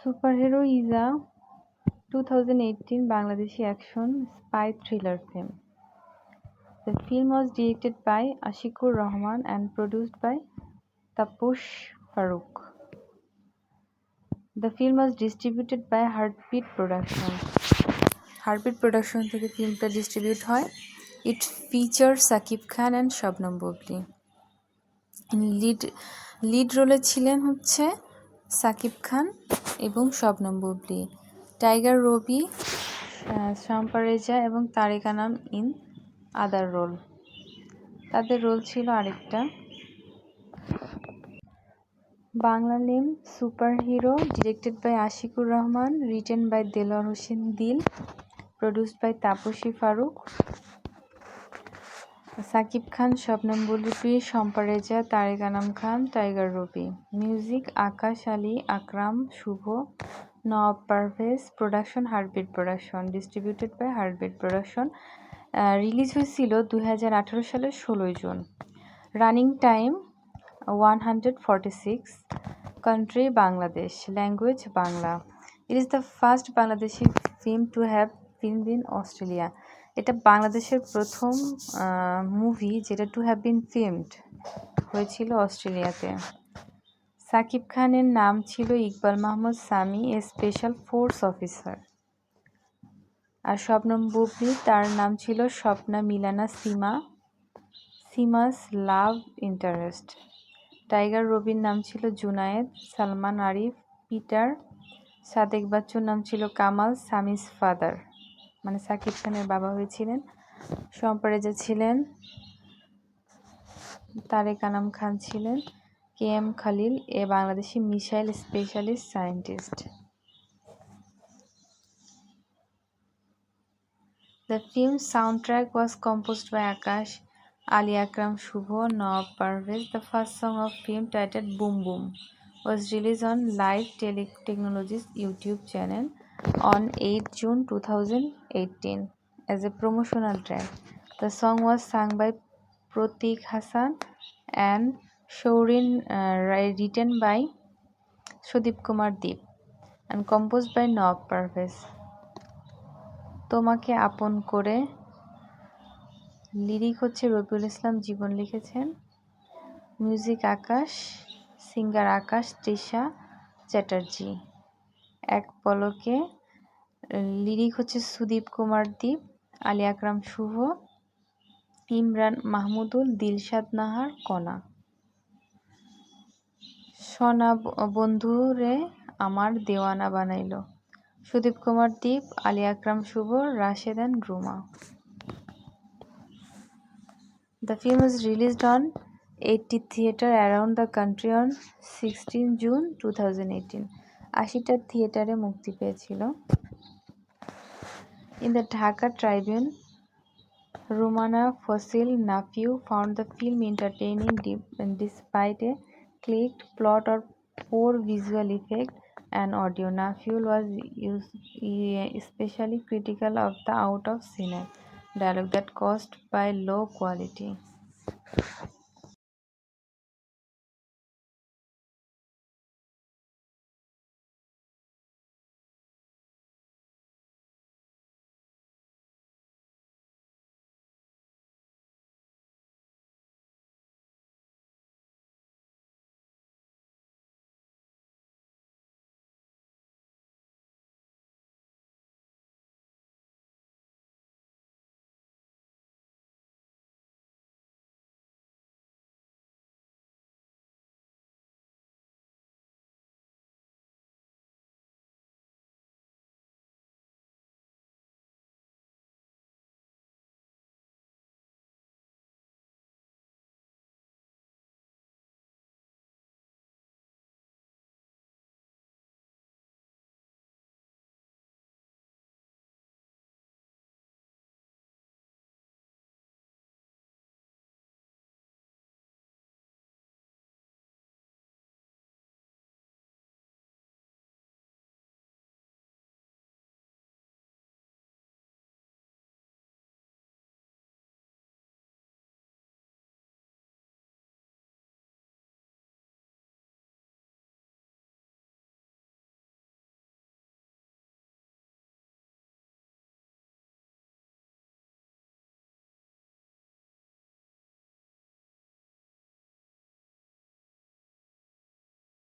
Super hero is a two eighteen Bangladeshi action spy thriller film. The film was directed by Ashikur Rahman and produced by Tapas Faruk the film was distributed by Heartbeat Production Heartbeat Production থেকে ফিল্মটা distribute হয়। It feature Shakib Khan and Shabnam Bubly lead lead রোলে ছিলেন হচ্ছে সাকিব খান এবং Shabnam Bubly Tiger Robi Shampa Reza এবং Tariq Anam in other role. তাদের role ছিল আরেকটা। Bangla name super hero directed by Ashikur Rahman, written by Delowar Hossain Dil produced by Tapasi Faruk. Shakib Khan Shabnam Bubly Shampa Reza Tareq Anam Khan, Tiger Robi music, Akash Ali, Akram, Shuvo, Nawab Parvez, production, Heartbeat Production. Distributed by Heartbeat Production. Release হয়েছিল দু হাজার আঠারো সালের ষোলোই June. Running time one hundred forty six. Country Bangladesh. Language Bangla. It is the first Bangladeshi film to have film in Australia এটা বাংলাদেশের প্রথম movie যেটা টু হ্যাভ বিন ফিল্মড হয়েছিল অস্ট্রেলিয়াতে। সাকিব খানের নাম ছিল Iqbal Mahmud Sami, a special force officer আর স্বপ্নম বুবলি, তার নাম ছিল Swapna Milana Sima, Sima's love interest. Tiger রবির নাম ছিল জুনায়েদ, সালমান আরিফ, পিটার, সাদেক বাচ্চুর নাম ছিল কামাল, সামিস ফাদার। মানে সাকিব খানের বাবা হয়েছিলেন, সম্পরেজা ছিলেন, তারেক আনাম খান ছিলেন, K M Khalil a Bangladeshi missile specialist scientist. The film sound track was composed by Akash, Ali Akram Shuvo Nabo Parvez, the first song of film টাইটেড boom boom, was release on Live Tele Technologies YouTube channel. On 8 June 2018 as a promotional track. The song was sung by Pratik Hassan and Shaurin, uh, written by Sudeep Kumar Deep and composed by Nob Parvez. তোমাকে আপন করে lyric হচ্ছে রবিউল ইসলাম জীবন লিখেছেন music Akash singer Akash Trisha Chatterjee এক পলকে lyric হচ্ছে সুদীপ কুমার দ্বীপ, আলী আকরাম শুভ, ইমরান মাহমুদুল, দিলশাদ নাহার কণা সোনা বন্ধুরে আমার দেওয়ানা বানাইল। Sudip Kumar Deep, Ali Akram Shuvo, Rashed and Ruma. The film was released on 80 theatre around the country on 16 June 2018. আশিটা থিয়েটারে মুক্তি পেয়েছিল। In the Dhaka Tribune Romana Fasil Nafiu found the film entertaining despite a click plot or poor visual effect and audio. Nafiul was use, specially critical of the out of sync. Dialogue that caused by low quality.